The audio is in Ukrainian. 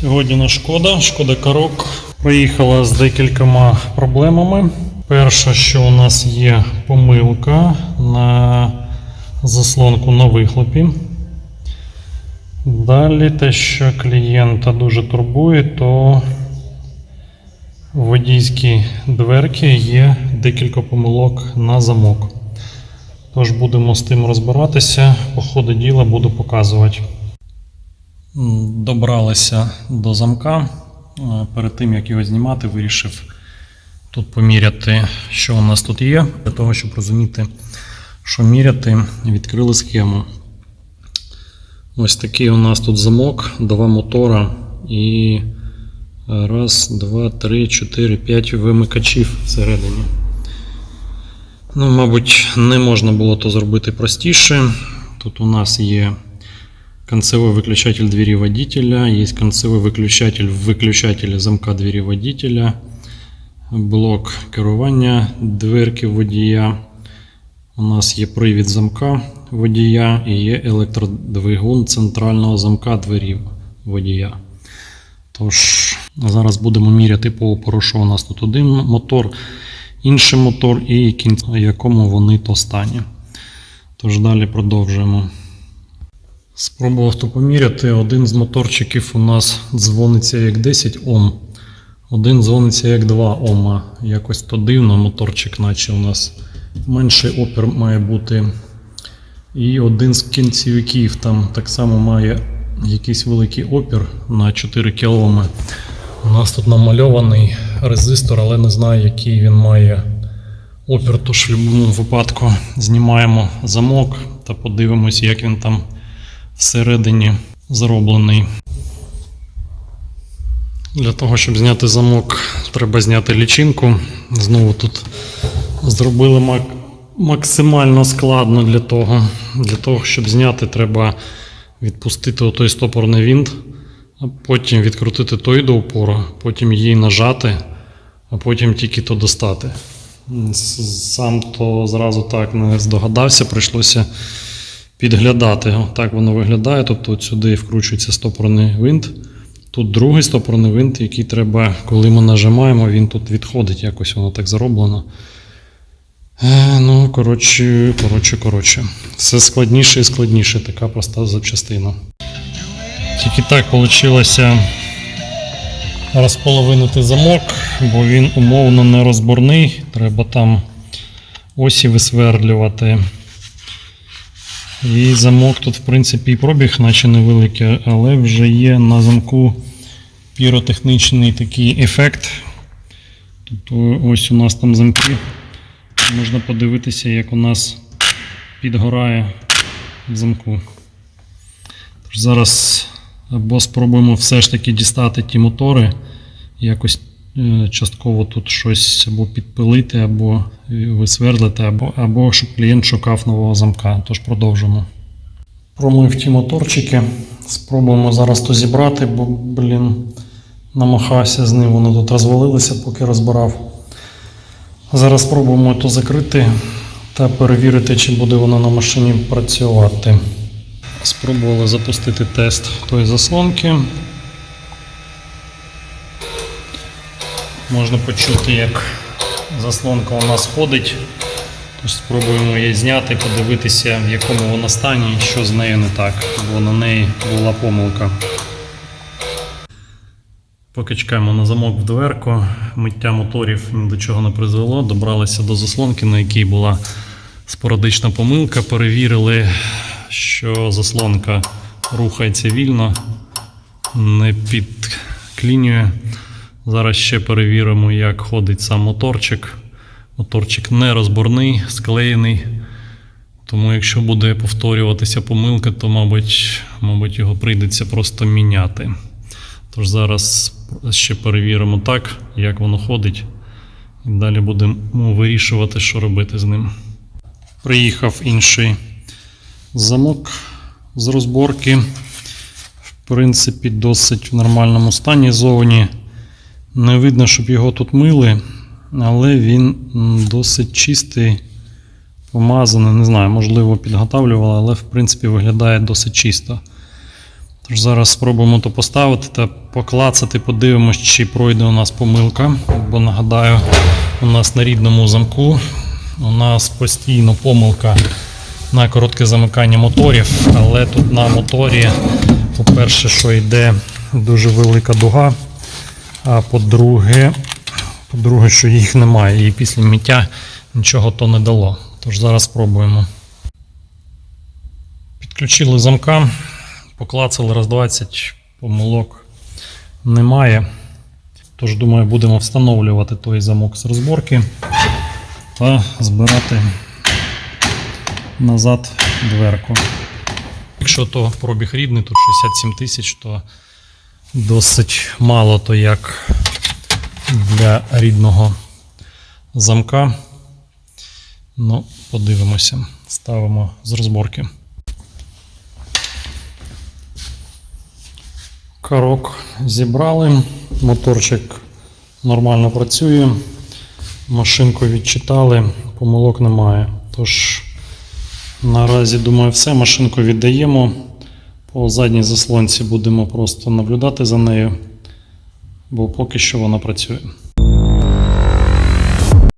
Сьогодні на шкода, шкода Карок приїхала з декількома проблемами. Перше, що у нас є помилка на заслонку на вихлопі. Далі те, що клієнта дуже турбує, то в водійській дверці є декілька помилок на замок. Тож будемо з тим розбиратися. По ходу діла буду показувати. Добралися до замка. Е, Перед тим як його знімати, вирішив тут поміряти, що у нас тут є, для того, щоб розуміти, що міряти, відкрили схему. Ось такий у нас тут замок, два мотора і е, раз, два, три, чотири, п'ять вимикачів всередині. Ну, мабуть, не можна було то зробити простіше. Тут у нас є концевой выключатель двери водителя, есть концевой выключатель выключателя замка двері водителя, блок керування дверки водія. У нас є привід замка водія і є електродвигун центрального замка двері водія. Тож, зараз будемо міряти по опору, що у нас тут один мотор, інший мотор і кінець, в якому вони то стані. Тож далі продовжуємо. Спробував то поміряти. Один з моторчиків у нас дзвониться як 10 Ом, один дзвониться як 2 Ома. Якось то дивно, моторчик, наче у нас менший опір має бути. І один з кінцівиків там так само має якийсь великий опір на 4 кОм. У нас тут намальований резистор, але не знаю, який він має опір. Тож в будь-якому випадку знімаємо замок та подивимось, як він там всередині зроблений. Для того, щоб зняти замок, треба зняти лічинку. Знову тут зробили мак- максимально складно для того. Для того, щоб зняти, треба відпустити той стопорний винт, а потім відкрутити той до упору, потім її нажати, а потім тільки то достати. Сам то зразу так не здогадався, прийшлося підглядати. Так воно виглядає. Тобто сюди вкручується стопорний винт. Тут другий стопорний винт, який треба, коли ми нажимаємо, він тут відходить, якось воно так зроблено. Е, ну, коротше, коротше, коротше. Все складніше і складніше, така проста запчастина. Тільки так вийшло розполовинити замок, бо він умовно нерозборний. Треба там осі висверлювати. І замок тут, в принципі, і пробіг, наче невеликий, але вже є на замку піротехнічний такий ефект. Тобто ось у нас там замки. Можна подивитися, як у нас підгорає в замку. Тож зараз або спробуємо все ж таки дістати ті мотори, якось частково тут щось або підпилити, або висвердлити, або, або щоб клієнт шукав нового замка. Тож продовжимо. Промив ті моторчики. Спробуємо зараз то зібрати, бо, блін, намахався з ним, воно тут розвалилося, поки розбирав. Зараз спробуємо то закрити та перевірити, чи буде воно на машині працювати. Спробували запустити тест тої заслонки. Можна почути, як заслонка у нас ходить. Тож спробуємо її зняти, подивитися, в якому вона стані і що з нею не так, бо на неї була помилка. Поки чекаємо на замок в дверку, миття моторів ні до чого не призвело. Добралися до заслонки, на якій була спорадична помилка. Перевірили, що заслонка рухається вільно, не підклінює. Зараз ще перевіримо, як ходить сам моторчик. Моторчик не розборний, склеєний. Тому якщо буде повторюватися помилка, то, мабуть, мабуть, його прийдеться просто міняти. Тож зараз ще перевіримо так, як воно ходить. І далі будемо вирішувати, що робити з ним. Приїхав інший замок з розборки. В принципі, досить в нормальному стані зовні. Не видно, щоб його тут мили, але він досить чистий, помазаний. Не знаю, можливо, підготавлювали, але в принципі виглядає досить чисто. Тож зараз спробуємо то поставити та поклацати, подивимось, чи пройде у нас помилка. Бо нагадаю, у нас на рідному замку у нас постійно помилка на коротке замикання моторів, але тут на моторі, по-перше, що йде дуже велика дуга, а по-друге, по-друге, що їх немає, і після миття нічого то не дало. Тож зараз спробуємо. Підключили замка, поклацали раз 20, помилок немає. Тож, думаю, будемо встановлювати той замок з розборки та збирати назад дверку. Якщо то пробіг рідний, тут 67 тисяч, то досить мало, то як для рідного замка. Ну, подивимося. Ставимо з розборки. Карок зібрали, моторчик нормально працює, машинку відчитали, помилок немає. Тож наразі, думаю, все. Машинку віддаємо. По задній заслонці будемо просто наблюдати за нею, бо поки що вона працює.